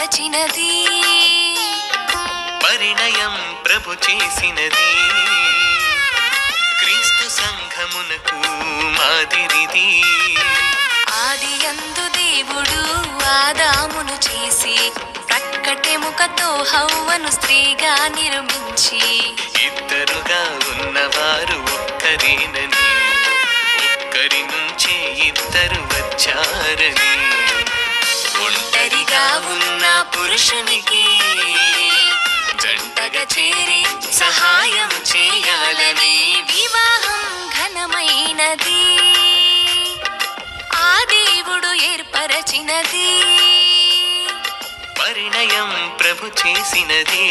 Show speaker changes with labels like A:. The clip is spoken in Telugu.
A: ఏర్పరచినది
B: పరిణయం ప్రభు చేసినది. క్రీస్తు సంఘమునకు మాదిరిది.
A: ఆది యందు దేవుడు ఆదామును చేసి ప్రక్కటెముకతో హవ్వను స్త్రీగా నిర్మించి.
B: ఇద్దరుగా ఉన్నవారు ఒక్కరేనని ఒక్కరి నుంచే ఇద్దరు వచ్చారని. ఒంటరిగా ఉన్న పురుషునికి జంటగా చేరి సహాయం చేయాలని
A: వివాహం ఘనమైనది. ఆ దేవుడు ఏర్పరచినది.
B: పరిణయం ప్రభు చేసినది.